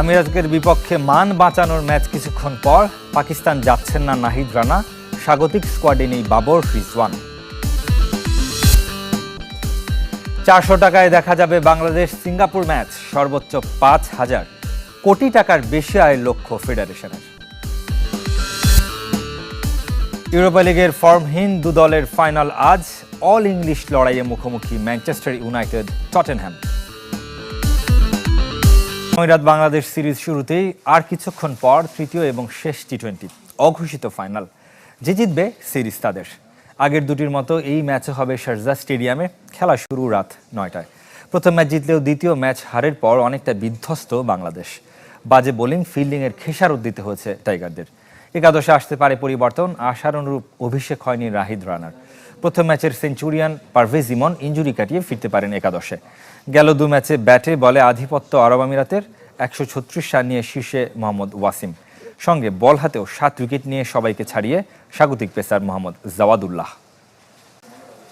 আমিরাতের বিপক্ষে মান বাঁচানোর ম্যাচ কিছুক্ষণ পর পাকিস্তান যাচ্ছেন না নাহিদ রানা, স্বাগতিক স্কোয়াডে নেই বাবর রিজওয়ান। চারশো টাকায় দেখা যাবে বাংলাদেশ সিঙ্গাপুর ম্যাচ, সর্বোচ্চ পাঁচ হাজার। কোটি টাকার বেশি আয়ের লক্ষ্য ফেডারেশনের। ইউরোপা লিগের ফর্মহীন দু দলের ফাইনাল আজ, অল ইংলিশ লড়াইয়ে মুখোমুখি ম্যানচেস্টার ইউনাইটেড টটেনহ্যাম রাত বাংলাদেশ সিরিজ শুরুতেই আর কিছুক্ষণ পর তৃতীয় এবং শেষ টি টোয়েন্টি অঘোষিত ফাইনাল। যে জিতবে সিরিজ তাদের। আগের দুটির মতো এই ম্যাচও হবে শারজা স্টেডিয়ামে। খেলা শুরু রাত নয়টায়। প্রথম ম্যাচ জিতলেও দ্বিতীয় ম্যাচ হারের পর অনেকটা বিধ্বস্ত বাংলাদেশ। বাজে বোলিং, ফিল্ডিংয়ের খেসারত দিতে হয়েছে টাইগারদের। একাদশে আসতে পারে পরিবর্তন। আশার অনুরূপ অভিষেক হয়নি রাহিদ রানার। প্রথম ম্যাচের সেঞ্চুরিয়ান পারভেজ ইমন ইঞ্জুরি কাটিয়ে ফিরতে পারেন একাদশে। গেল দু ম্যাচে ব্যাটে বলে আধিপত্য আরব আমিরাতের একশো ছত্রিশ রান নিয়ে শীর্ষে মোহাম্মদ ওয়াসিম। সঙ্গে বল হাতেও সাত উইকেট নিয়ে সবাইকে ছাড়িয়ে স্বাগতিক পেসার মোহাম্মদ জাওয়াদুল্লাহ।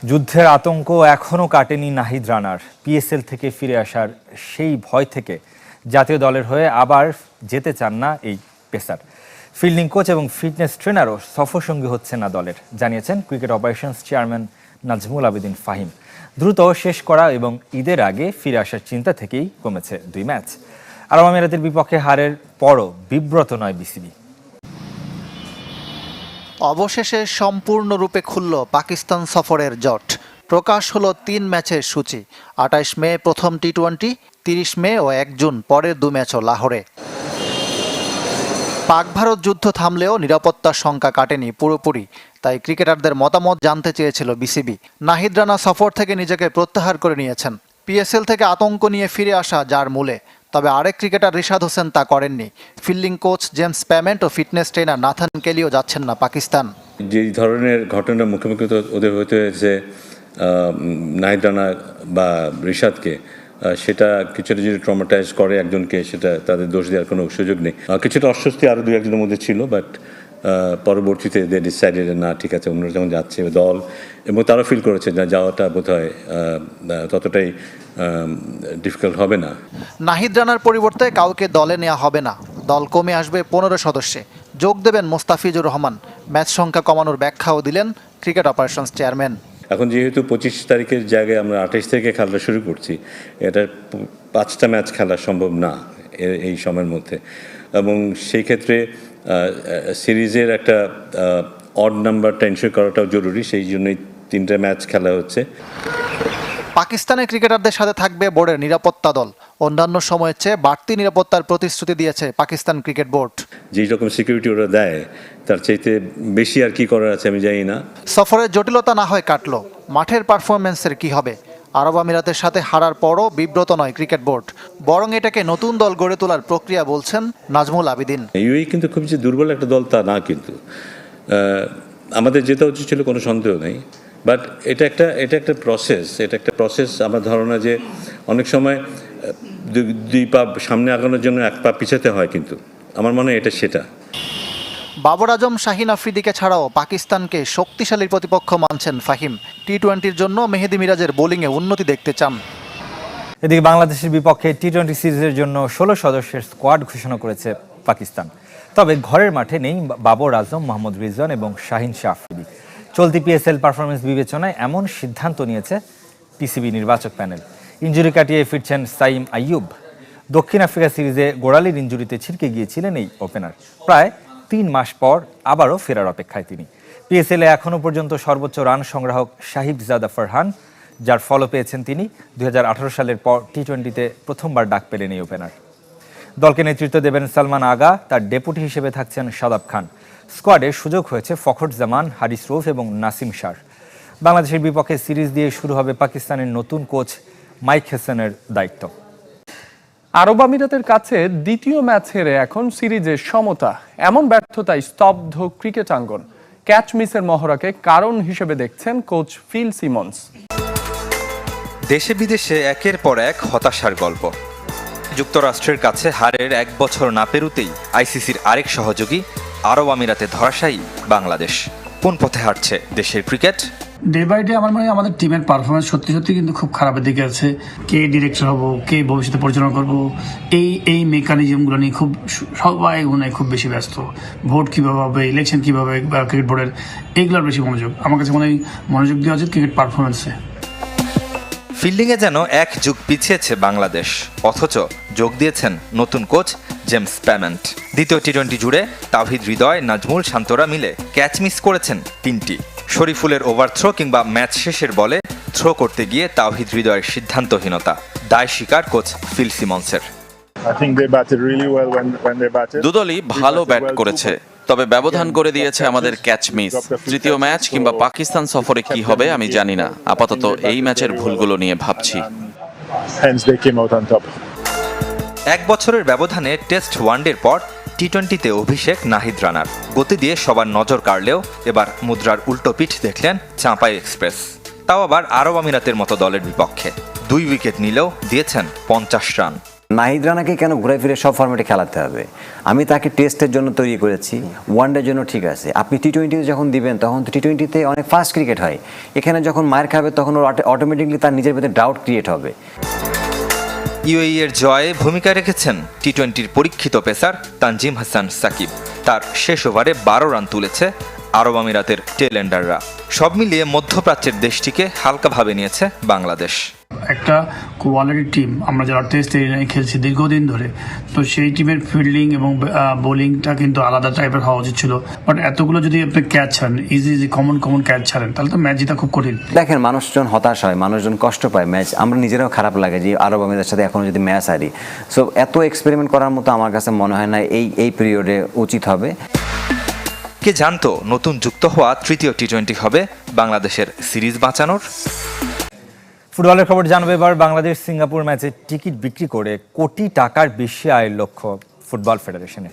যুদ্ধের আতঙ্ক এখনও কাটেনি নাহিদ রানার। পিএসএল থেকে ফিরে আসার সেই ভয় থেকে জাতীয় দলের হয়ে আবার যেতে চান না এই পেসার। ফিল্ডিং কোচ এবং ফিটনেস ট্রেনারও সফরসঙ্গী হচ্ছে না দলের জানিয়েছেন cricket operations chairman Nazmul Abedin Fahim. দ্রুত শেষ করা এবং ঈদের আগে ফিরে আসার চিন্তা থেকেই কমেছে দুই ম্যাচ। আরব আমিরাতের বিপক্ষে হারের পরও বিব্রত নয় বিসিবি। অবশেষে সম্পূর্ণরূপে খুলল পাকিস্তান সফরের জট। প্রকাশ হলো তিন ম্যাচের সূচি। আঠাইশ মে প্রথম টি টোয়েন্টি, তিরিশ মে ও এক জুন পরের দু ম্যাচও লাহোরে। পাক ভারত যুদ্ধ থামলেও নিরাপত্তার শঙ্কা কাটেনি পুরোপুরি, তাই ক্রিকেটারদের মতামত জানতে চেয়েছিল বিসিবি। নাহিদ রানা সফর থেকে নিজেকে প্রত্যাহার করে নিয়েছেন। পিএসএল থেকে আতঙ্ক নিয়ে ফিরে আসা যার মূলে, তবে আরেক ক্রিকেটার রিশাদ হোসেন তা করেননি। ফিল্ডিং কোচ জেমস প্যামেন্ট ও ফিটনেস ট্রেনার নাথান কেলিও যাচ্ছেন না পাকিস্তান। যে ধরনের ঘটনার মুখোমুখি ওদের হতে হয়েছে নাহিদ রানা বা রিশাদকে সেটা কিছুটা যদি ট্রমাটাইজ করে একজনকে, সেটা তাদের দোষ দেওয়ার কোনো সুযোগ নেই। কিছুটা অস্বস্তি আরও দু একজনের মধ্যে ছিল বাট পরবর্তীতে দে ডিসাইডেড না, ঠিক আছে অন্যরা যখন যাচ্ছে দল, এবং তারা ফিল করেছে না, যাওয়াটা বোধ হয় ততটাই ডিফিকাল্ট হবে না। নাহিদ রানার পরিবর্তে কাউকে দলে নেওয়া হবে না। দল কমে আসবে পনেরো সদস্যে। যোগ দেবেন মোস্তাফিজুর রহমান। ম্যাচ সংখ্যা কমানোর ব্যাখ্যাও দিলেন ক্রিকেট অপারেশনস চেয়ারম্যান। এখন যেহেতু পঁচিশ তারিখের জায়গায় আমরা আঠাশ থেকে খেলাটা শুরু করছি এটা পাঁচটা ম্যাচ খেলা সম্ভব না এই সময়ের মধ্যে। এবং সেই ক্ষেত্রে সিরিজের একটা অড নাম্বারটা এনশিওর করাটাও জরুরি, সেই জন্যই তিনটে ম্যাচ খেলা হচ্ছে। পাকিস্তানের ক্রিকেটারদের সাথে থাকবে বোর্ডের নিরাপত্তা দল। অন্যান্য সময়ের চেয়ে বাড়তি নিরাপত্তার প্রতিশ্রুতি দিয়েছে পাকিস্তান ক্রিকেট বোর্ড। যেই রকম সিকিউরিটি ওরা দেয় তার চাইতে বেশি আর কি করার আছে আমি জানি না। সফরের জটিলতা না হয় কাটলো। মাঠের পারফরমেন্সের কি হবে? আরব আমিরাতের সাথে হারার পরও বিব্রত নয় ক্রিকেট বোর্ড। বরং এটাকে নতুন দল গড়ে তোলার প্রক্রিয়া বলছেন নাজমুল আবিদিন। ইউএই কিন্তু খুব যে দুর্বল একটা দল তা না কিন্তু। আমাদের যেটা উচিত ছিল কোনো সন্দেহ নেই। বাট এটা একটা এটা একটা প্রসেস এটা একটা প্রসেস আমার ধারণা যে অনেক সময় দুই পা সামনে আগানোর জন্য এক পা পিছাতে হয় কিন্তু। আমার মনে হয় এটা সেটা। বাবর আজম শাহিন আফ্রিদিকে ছাড়াও পাকিস্তানকে শক্তিশালী প্রতিপক্ষ মানছেন ফাহিম। টি টোয়েন্টির জন্য মেহেদি মিরাজের বোলিংয়ে উন্নতি দেখতে চান। এদিকে বাংলাদেশের বিপক্ষে টি টোয়েন্টি সিরিজের জন্য ষোলো সদস্যের স্কোয়াড ঘোষণা করেছে পাকিস্তান। তবে ঘরের মাঠে নেই বাবর আজম মোহাম্মদ রিজওয়ান এবং শাহিন শাহ আফ্রিদি। চলতি পিএসএল পারফরমেন্স বিবেচনায় এমন সিদ্ধান্ত নিয়েছে পিসিবি নির্বাচক প্যানেল ইঞ্জুরি কাটিয়ে ফিরছেন সাইম আইয়ুব। দক্ষিণ আফ্রিকা সিরিজে গোড়ালির ইঞ্জুরিতে ছিটকে গিয়েছিলেন এই ওপেনার প্রায় তিন মাস পর আবারও ফেরার অপেক্ষায় তিনি। পিএসএলে এখনও পর্যন্ত সর্বোচ্চ রান সংগ্রাহক শাহিব জাদা ফারহান, যার ফলো পেয়েছেন তিনি দু হাজার আঠেরো সালের পর টি টোয়েন্টিতে প্রথমবার ডাক পেলেন এই ওপেনার দলকে নেতৃত্ব দেবেন সালমান আগা, তার ডেপুটি হিসেবে থাকছেন সাদাব খান। স্কোয়াডে সুযোগ হয়েছে ফখর জামান হারিস রৌফ এবং নাসিম শার বাংলাদেশের বিপক্ষে সিরিজ দিয়ে শুরু হবে পাকিস্তানের নতুন কোচ মাইক হেসেনের দায়িত্ব। আরব আমিরাতের কাছে দ্বিতীয় ম্যাচ হেরে এখন সিরিজের সমতা, এমন ব্যর্থতায় স্তব্ধ ক্রিকেট আঙ্গন ক্যাচ মিসের মহড়াকে কারণ হিসেবে দেখছেন কোচ ফিল সিমন্স। দেশে বিদেশে একের পর এক হতাশার গল্প। যুক্তরাষ্ট্রের কাছে হারের এক বছর না পেরুতেই আইসিসির আরেক সহযোগী আরব আমিরাতে ধরাশায়ী বাংলাদেশ। কোন পথে হাঁটছে দেশের ক্রিকেট? ডে বাই ডে আমার মনে হয় আমাদের টিমের পারফরমেন্স সত্যি সত্যি কিন্তু খুব খারাপের দিকে আছে। কে ডিরেক্টর হব, কে ভবিষ্যতে পরিচালনা করব, এই এই মেকানিজমগুলো নিয়ে খুব সবাই মনে খুব বেশি ব্যস্ত। ভোট কীভাবে হবে ইলেকশন কীভাবে বা ক্রিকেট বোর্ডের এইগুলোর বেশি মনোযোগ। আমার কাছে মনে হয় মনোযোগ দেওয়া উচিত ক্রিকেট পারফরমেন্সে ফিল্ডিংয়ে যেন এক যুগ পিছিয়েছে বাংলাদেশ, অথচ যোগ দিয়েছেন নতুন কোচ জেমস প্যামেন্ট দ্বিতীয় টি টোয়েন্টি জুড়ে তাভিদ হৃদয়, নাজমুল শান্তরা মিলে ক্যাচ মিস করেছেন তিনটি। শরীফুলের ওভার থ্রো কিংবা ম্যাচ শেষের বলে থ্রো করতে গিয়ে তাওহিদ হৃদয়ের সিদ্ধান্তহীনতা দায় স্বীকার কোচ ফিল সিমন্সের. দুদলই ভালো ব্যাট করেছে তবে ব্যবধান করে দিয়েছে আমাদের ক্যাচ মিস তৃতীয় ম্যাচ কিংবা পাকিস্তান সফরে কি হবে আমি জানি না। আপাতত এই ম্যাচের ভুলগুলো নিয়ে ভাবছি. এক বছরের ব্যবধানে টেস্ট ওয়ানডের পর টি টোয়েন্টিতে অভিষেক, নাহিদ রানার। গতি দিয়ে সবার নজর কাড়লেও এবার মুদ্রার উল্টো পিঠ দেখলেন চাঁপাই এক্সপ্রেস। তাও আবার আরব আমিরাতের মতো দলের বিপক্ষে। দুই উইকেট নিলেও দিয়েছেন পঞ্চাশ রান। নাহিদ রানাকে কেন ঘুরে ফিরে সব ফর্মেটে খেলাতে হবে? আমি তাকে টেস্টের জন্য তৈরি করেছি, ওয়ানডের জন্য ঠিক আছে। আপনি টি টোয়েন্টিতে যখন দিবেন, তখন টি টোয়েন্টিতে অনেক ফাস্ট ক্রিকেট হয়। এখানে যখন মায়ের খাবে, তখন অটোমেটিকলি তার নিজের ভেতরে ডাউট ক্রিয়েট হবে। ইউএই এর জয়ে ভূমিকা রেখেছেন টি টোয়েন্টির পরীক্ষিত পেসার তানজিম হাসান সাকিব। তার শেষ ওভারে বারো রান তুলেছে আরব আমিরাতের টেলেন্ডাররা সব মিলিয়ে মধ্যপ্রাচ্যের দেশটিকে হালকাভাবে নিয়েছে বাংলাদেশ। একটা কোয়ালিটি টিম আমরা যারা টেস্ট এরিয়ায় খেলছি দীর্ঘদিন ধরে। তো সেই টিমের ফিল্ডিং এবং বোলিংটা কিন্তু আলাদা টাইপের হওয়া উচিত ছিল। বাট এতগুলো যদি আপনি ক্যাচ ছাড়েন easy easy common common catch ছাড়েন তাহলে তো ম্যাচ জিতা খুব কঠিন। দেখেন মানুষজন হতাশ হয় মানুষজন কষ্ট পায় ম্যাচ আমরা নিজেরাও খারাপ লাগে যে আরব আমিরাতের সাথে এখনও যদি ম্যাচ হারি। সো এত এক্সপেরিমেন্ট করার মতো আমার কাছে মনে হয় না এই এই পিরিয়ডে উচিত হবে। কে জানতো নতুন যুক্ত হওয়া তৃতীয় টি টোয়েন্টি হবে বাংলাদেশের সিরিজ বাঁচানোর? ফুটবলের খবর জানবে এবার। বাংলাদেশ সিঙ্গাপুর ম্যাচে টিকিট বিক্রি করে কোটি টাকার বেশি আয়ের লক্ষ্য ফুটবল ফেডারেশনে।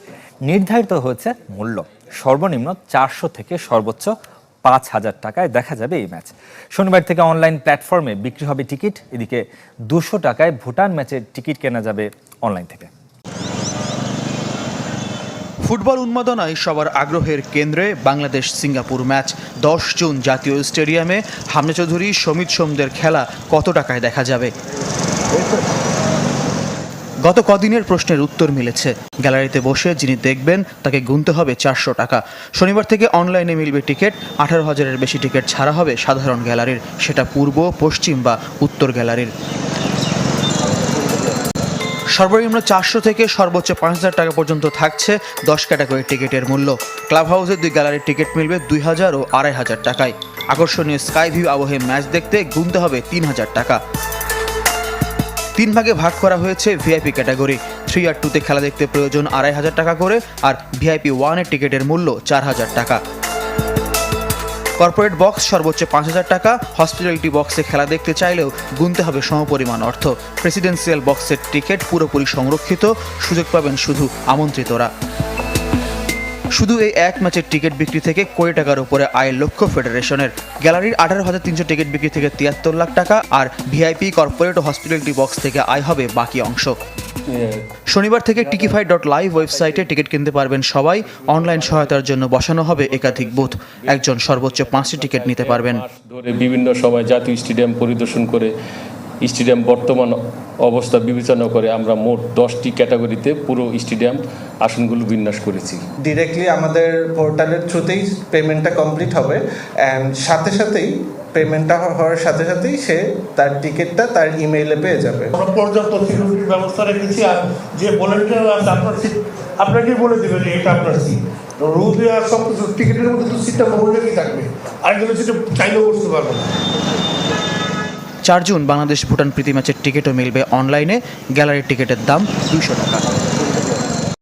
নির্ধারিত হয়েছে মূল্য। সর্বনিম্ন চারশো থেকে সর্বোচ্চ পাঁচ হাজার টাকায় দেখা যাবে এই ম্যাচ। শনিবার থেকে অনলাইন প্ল্যাটফর্মে বিক্রি হবে টিকিট। এদিকে দুশো টাকায় ভুটান ম্যাচের টিকিট কেনা যাবে অনলাইন থেকে। ফুটবল উন্মাদনায় সবার আগ্রহের কেন্দ্রে বাংলাদেশ সিঙ্গাপুর ম্যাচ। দশ জুন জাতীয় স্টেডিয়ামে হামজা চৌধুরী, সমিত সোমদের খেলা কত টাকায় দেখা যাবে? গত কদিনের প্রশ্নের উত্তর মিলেছে। গ্যালারিতে বসে যিনি দেখবেন, তাকে গুনতে হবে চারশো টাকা। শনিবার থেকে অনলাইনে মিলবে টিকিট। আঠারো হাজারের বেশি টিকিট ছাড়া হবে সাধারণ গ্যালারির। সেটা পূর্ব, পশ্চিম বা উত্তর গ্যালারির। সর্বনিম্ন চারশো থেকে সর্বোচ্চ পাঁচ হাজার টাকা পর্যন্ত থাকছে দশ ক্যাটাগরির টিকিটের মূল্য। ক্লাব হাউসের দুই গ্যালারির টিকিট মিলবে দুই হাজার ও আড়াই হাজার টাকায়। আকর্ষণীয় স্কাই ভিউ আবহে ম্যাচ দেখতে গুনতে হবে তিন হাজার টাকা। তিন ভাগে ভাগ করা হয়েছে ভিআইপি ক্যাটাগরি। থ্রি আর টুতে খেলা দেখতে প্রয়োজন আড়াই হাজার টাকা করে আর ভিআইপি ওয়ানের টিকিটের মূল্য চার হাজার টাকা। কর্পোরেট বক্স সর্বোচ্চ পাঁচ হাজার টাকা হসপিটালিটি বক্সে খেলা দেখতে চাইলেও গুনতে হবে সমপরিমাণ অর্থ। প্রেসিডেন্সিয়াল বক্সের টিকিট পুরোপুরি সংরক্ষিত, সুযোগ পাবেন শুধু আমন্ত্রিতরা। শুধু এই এক ম্যাচের টিকিট বিক্রি থেকে কোটি টাকার উপরে আয়ের লক্ষ্য ফেডারেশনের। গ্যালারির আঠারো হাজার তিনশো টিকিট বিক্রি থেকে তিয়াত্তর লাখ টাকা আর ভিআইপি কর্পোরেট ও হসপিটালিটি বক্স থেকে আয় হবে বাকি অংশ। শনিবার থেকে টিকিফাই ডট লাইভ ওয়েবসাইটে টিকিট কিনতে পারবেন সবাই। অনলাইন সহায়তার জন্য বসানো হবে একাধিক বুথ। একজন সর্বোচ্চ পাঁচটি টিকিট নিতে পারবেন। বিভিন্ন সময় জাতীয় স্টেডিয়াম পরিদর্শন করে স্টেডিয়াম বর্তমান অবস্থা বিবেচনা করে আমরা মোট দশটি ক্যাটাগরিতে পুরো স্টেডিয়াম আসনগুলো বিন্যাস করেছি। ডিরেক্টলি আমাদের পোর্টালের থ্রুতেই পেমেন্টটা কমপ্লিট হবে অ্যান্ড সাথে সাথেই পেমেন্টটা হওয়ার সাথে সাথেই সে তার টিকিটটা তার ইমেইলে পেয়ে যাবে। আমরা পর্যাপ্ত সিকিউরিটির ব্যবস্থা রেখেছি আর যে ভলেন্টিয়ার আছে আপনার সিট আপনাকে বলে দেবে যে এটা আপনার সিট রুল আর সব কিছু টিকিটের মধ্যে তো সিটটা মহিলাকেই থাকবে। আরেকজনের সিটে চাইলেও বসতে পারবে না। চার জুন বাংলাদেশ ভুটান প্রীতি ম্যাচের টিকিটও মিলবে অনলাইনে। গ্যালারির টিকিটের দাম দুশো টাকা।